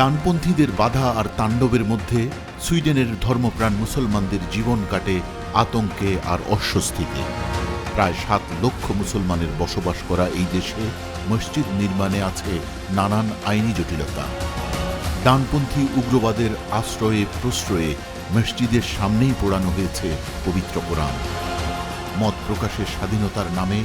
ডানপন্থীদের বাধা আর তাণ্ডবের মধ্যে সুইডেনের ধর্মপ্রাণ মুসলমানদের জীবন কাটে আতঙ্কে আর অস্বস্তিতে। প্রায় সাত লক্ষ মুসলমানের বসবাস করা এই দেশে মসজিদ নির্মাণে আছে নানান আইনি জটিলতা। ডানপন্থী উগ্রবাদের আশ্রয়ে প্রশ্রয়ে মসজিদের সামনেই পোড়ানো হয়েছে পবিত্র কোরআন। মত প্রকাশের স্বাধীনতার নামে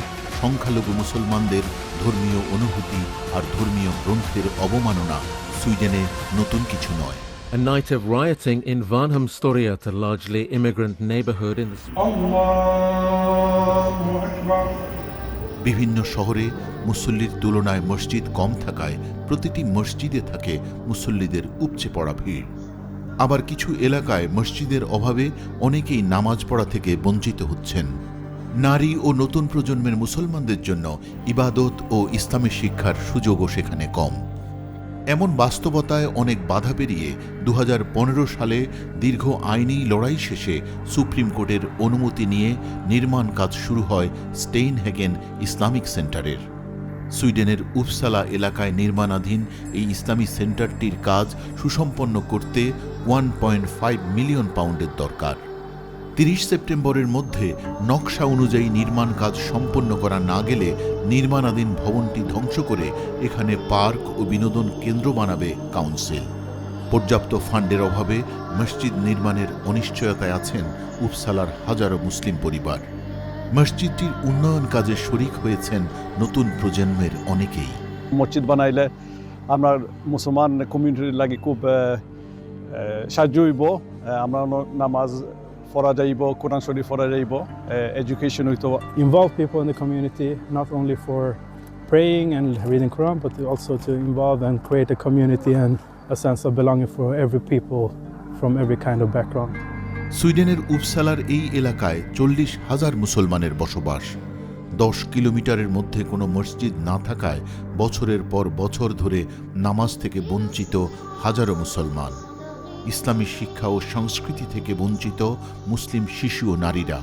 সংখ্যালঘু মুসলমানদের ধর্মীয় অনুভূতি আর ধর্মীয় গ্রন্থের অবমাননা সুইডেনে নতুন কিছু নয়। A night of rioting in Varnhemstoriet, a largely immigrant neighborhood in the বিভিন্ন শহরে মুসল্লির তুলনায় মসজিদ কম থাকায় প্রতিটি মসজিদে থাকে মুসল্লিদের উপচে পড়া ভিড়। আবার কিছু এলাকায় মসজিদের অভাবে অনেকেই নামাজ পড়া থেকে বঞ্চিত হচ্ছেন নারী ও নতুন প্রজন্মের মুসলমানদের জন্য ইবাদত ও ইসলামী শিক্ষার সুযোগও সেখানে কম। এমন বাস্তবতায় অনেক বাধা পেরিয়ে দু হাজার পনেরো সালে দীর্ঘ আইনি লড়াই শেষে সুপ্রিম কোর্টের অনুমতি নিয়ে নির্মাণ কাজ শুরু হয় স্টেইনহ্যাগেন ইসলামিক সেন্টারের। সুইডেনের উপসালা এলাকায় নির্মাণাধীন এই ইসলামী সেন্টারটির কাজ সুসম্পন্ন করতে ওয়ান পয়েন্ট ফাইভ মিলিয়ন পাউন্ডের দরকার। তিরিশ সেপ্টেম্বরের মধ্যে নকশা অনুযায়ী নির্মাণ কাজ সম্পন্ন করা না গেলে নির্মাণাধীন ভবনটি ধ্বংস করে এখানে পার্ক ও বিনোদন কেন্দ্র বানাবে কাউন্সিল। পর্যাপ্ত ফান্ডের অভাবে মসজিদ নির্মাণের অনিশ্চয়তায় আছেন উপসালার হাজারো মুসলিম পরিবার। মসজিদটির উন্নয়ন কাজে শরিক হয়েছেন নতুন প্রজন্মের অনেকেই। মসজিদ বানাইলে আপনার মুসলমান কমিউনিটির লাগে খুব সাহায্য হইব। আমরা নামাজ পড়া যাইব কোরআন শরীফ পড়া যাইব এডুকেশন হইতো। Involve people in the community not only for praying and reading Quran but also to involve and create a community and a sense of belonging for every people from every kind of background সুইডেনের উপসালার এই এলাকায় চল্লিশ হাজার মুসলমানের বসবাস। দশ কিলোমিটারের মধ্যে কোনো মসজিদ না থাকায় বছরের পর বছর ধরে নামাজ থেকে বঞ্চিত হাজারো মুসলমান। ইসলামী শিক্ষা ও সংস্কৃতি থেকে বঞ্চিত মুসলিম শিশু ও নারীরা।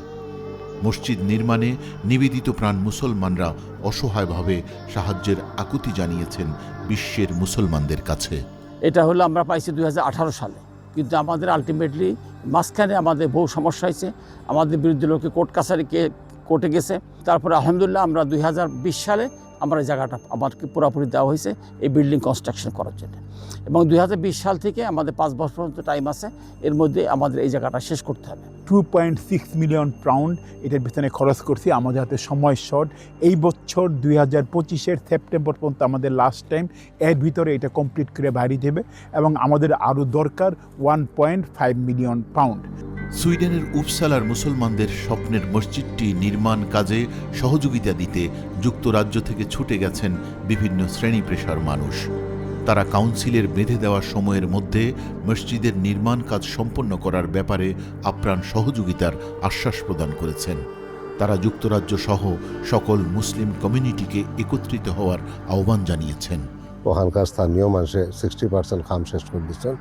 মসজিদ নির্মাণে নিবেদিত প্রাণ মুসলমানরা অসহায়ভাবে সাহায্যের আকুতি জানিয়েছেন বিশ্বের মুসলমানদের কাছে। এটা হলো আমরা পাইছি দুই হাজার আঠারো সালে। কিন্তু আমাদের আলটিমেটলি মাঝখানে আমাদের বহু সমস্যা হয়েছে। আমাদের বিরুদ্ধে লোকে কোর্ট কাছারিকে কোর্টে গেছে। তারপরে আলহামদুলিল্লাহ আমরা দুই হাজার বিশ সালে আমরা এই জায়গাটা আমাদেরকে পুরোপুরি দেওয়া হয়েছে এই বিল্ডিং কনস্ট্রাকশন করার জন্য। এবং দু হাজার বিশ সাল থেকে আমাদের পাঁচ বছর পর্যন্ত টাইম আছে, এর মধ্যে আমাদের এই জায়গাটা শেষ করতে হবে। Two point six million pound এটার পিছনে খরচ করছি, আমাদের হাতে সময় শর্ট এই বছর দুই হাজার পঁচিশের সেপ্টেম্বর পর্যন্ত আমাদের লাস্ট টাইম এর ভিতরে এটা কমপ্লিট করে বাড়ি দেবে এবং আমাদের আরও দরকার one point five million pound সুইডেনের উপসালার মুসলমানদের স্বপ্নের মসজিদটি নির্মাণ কাজে সহযোগিতা দিতে যুক্তরাজ্য থেকে ছুটে গেছেন বিভিন্ন শ্রেণি পেশার মানুষ। তারা কাউন্সিলের বেঁধে দেওয়া সময়ের মধ্যে মসজিদের নির্মাণ কাজ সম্পন্ন করার ব্যাপারে আপ্রাণ সহযোগিতার আশ্বাস প্রদান করেছেন। তারা যুক্তরাজ্য সহ সকল মুসলিম কমিউনিটিকে একত্রিত হওয়ার আহ্বান জানিয়েছেন। ওখানকার স্থানীয় মানুষে সিক্সটি পার্সেন্ট কাম শেষ করে দিচ্ছেন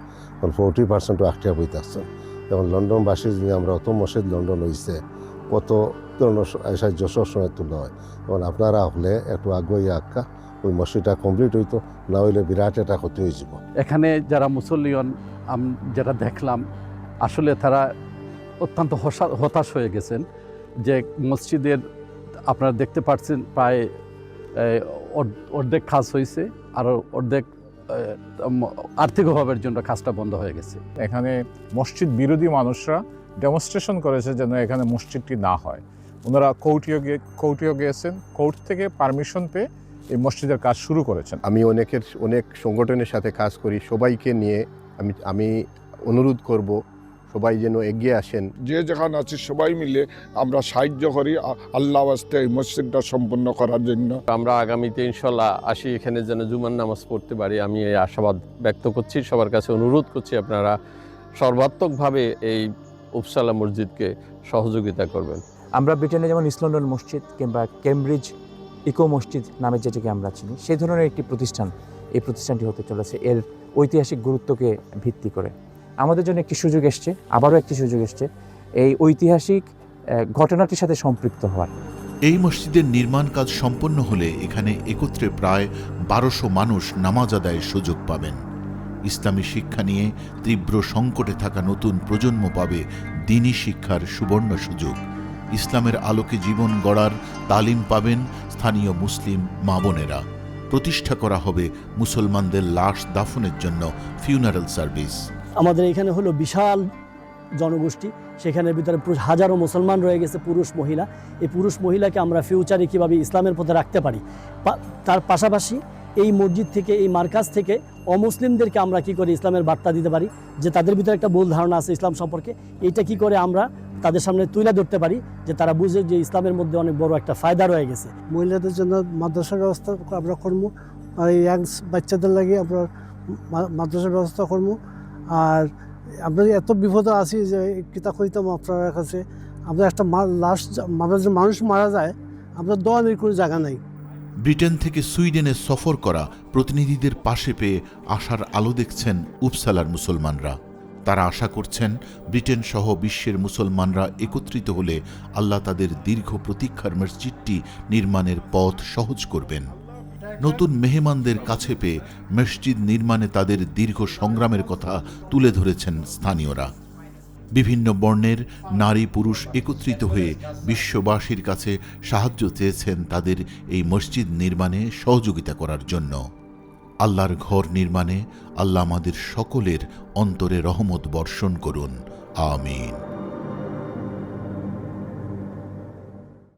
ফোরটি পার্সেন্টও বইতে আসছেন। এখন লন্ডনবাসী যদি আমরা অত মসজিদ লন্ডন হয়েছে কত ধরনের সাহায্য সবসময় তুলা হয়। এখন আপনারা হলে একটু আগুয়াই আঁকা ওই মসজিদটা কমপ্লিট হইতো, না হইলে বিরাট একটা ক্ষতি হয়ে যাব এখানে যারা মুসল্লিয়ন আম যেটা দেখলাম, আসলে তারা অত্যন্ত হতাশ হয়ে গেছেন যে মসজিদের আপনারা দেখতে পাচ্ছেন প্রায় অর্ধ- অর্ধেক কাজ হয়েছে আর অর্ধেক আর্থিক অভাবের জন্য কাজটা বন্ধ হয়ে গেছে। এখানে মসজিদ বিরোধী মানুষরা ডেমনস্ট্রেশন করেছে যেন এখানে মসজিদটি না হয়। ওনারা কৌটিও গিয়ে কৌটিও গিয়েছেন কোর্ট থেকে পারমিশন পেয়ে এই মসজিদের কাজ শুরু করেছেন। আমি অনেকের অনেক সংগঠনের সাথে কাজ করি সবাইকে নিয়ে আমি আমি অনুরোধ করব সবাই যেন এগিয়ে আসেন। যে যেখানে আছি সবাই মিলে আমরা সাহায্য করি আল্লাহ আস্তে এই মসজিদটা সম্পন্ন করার জন্য। আমরা আগামীতে ইনশাল্লাহ আসি এখানে যেন জুমার নামাজ পড়তে পারি। আমি এই আশাবাদ ব্যক্ত করছি সবার কাছে অনুরোধ করছি আপনারা সর্বাত্মকভাবে এই উপসালা মসজিদকে সহযোগিতা করবেন। আমরা ব্রিটেনে যেমন ইস্ট লন্ডন মসজিদ কিংবা কেমব্রিজ ইকো মসজিদ নামে যেটাকে আমরা চিনি সেই ধরনের একটি প্রতিষ্ঠান এই প্রতিষ্ঠানটি হতে চলেছে। এর ঐতিহাসিক গুরুত্বকে ভিত্তি করে। আমাদের জন্য একটি সুযোগ এসছে, আবারও একটি সুযোগ এসছে। এই ঐতিহাসিক ঘটনাটির সাথে সম্পৃক্ত হওয়ার। এই মসজিদের নির্মাণ কাজ সম্পন্ন হলে এখানে একত্রে প্রায় বারোশো মানুষ নামাজ আদায়ের সুযোগ পাবেন। ইসলামী শিক্ষা নিয়ে তীব্র সংকটে থাকা নতুন প্রজন্ম পাবে দিনী শিক্ষার সুবর্ণ সুযোগ। ইসলামের আলোকে জীবন গড়ার তালিম পাবেন স্থানীয় মুসলিম মা বোনেরা। প্রতিষ্ঠা করা হবে মুসলমানদের লাশ দাফনের জন্য ফিউনারাল সার্ভিস। আমাদের এখানে হলো বিশাল জনগোষ্ঠী। সেখানের ভিতরে হাজারো মুসলমান রয়ে গেছে পুরুষ, মহিলা। এই পুরুষ, মহিলাকে আমরা ফিউচারে কীভাবে ইসলামের পথে রাখতে পারি? তার পাশাপাশি এই মসজিদ থেকে, এই মার্কাজ থেকে অমুসলিমদেরকে আমরা কি করে ইসলামের বার্তা দিতে পারি? যে তাদের ভিতরে একটা ভুল ধারণা আছে ইসলাম সম্পর্কে। এইটা কি করে আমরা তাদের সামনে তুলে ধরতে পারি? যে তারা বুঝে যে ইসলামের মধ্যে অনেক বড় একটা ফায়দা রয়ে গেছে। মহিলাদের জন্য মাদ্রাসার ব্যবস্থা আমরা করব। ইয়াংস বাচ্চাদের লাগে আমরা মাদ্রাসার ব্যবস্থা করব। আর আমরা এত বিপদে আছি যে কিতা কইতাম আপনার কাছে, আমরা একটা লাশ আমরা মানুষ মারা যায়, আমরা নেই কোনো জায়গা নাই। ব্রিটেন থেকে সুইডেনে সফর করা প্রতিনিধিদের পাশে পেয়ে আশার আলো দেখছেন উপসালার মুসলমানরা। তারা আশা করছেন ব্রিটেন সহ বিশ্বের মুসলমানরা একত্রিত হলে আল্লাহ তাদের দীর্ঘ প্রতীক্ষার মসজিদটি নির্মাণের পথ সহজ করবেন। নতুন মেহমানদের কাছে পেয়ে মসজিদ নির্মাণে তাদের দীর্ঘ সংগ্রামের কথা তুলে ধরেছেন স্থানীয়রা। বিভিন্ন বর্ণের নারী পুরুষ একত্রিত হয়ে বিশ্ববাসীর কাছে সাহায্য চেয়েছেন তাদের এই মসজিদ নির্মাণে সহযোগিতা করার জন্য। আল্লাহর ঘর নির্মাণে আল্লাহ আমাদের সকলের অন্তরে রহমত বর্ষণ করুন। আমিন।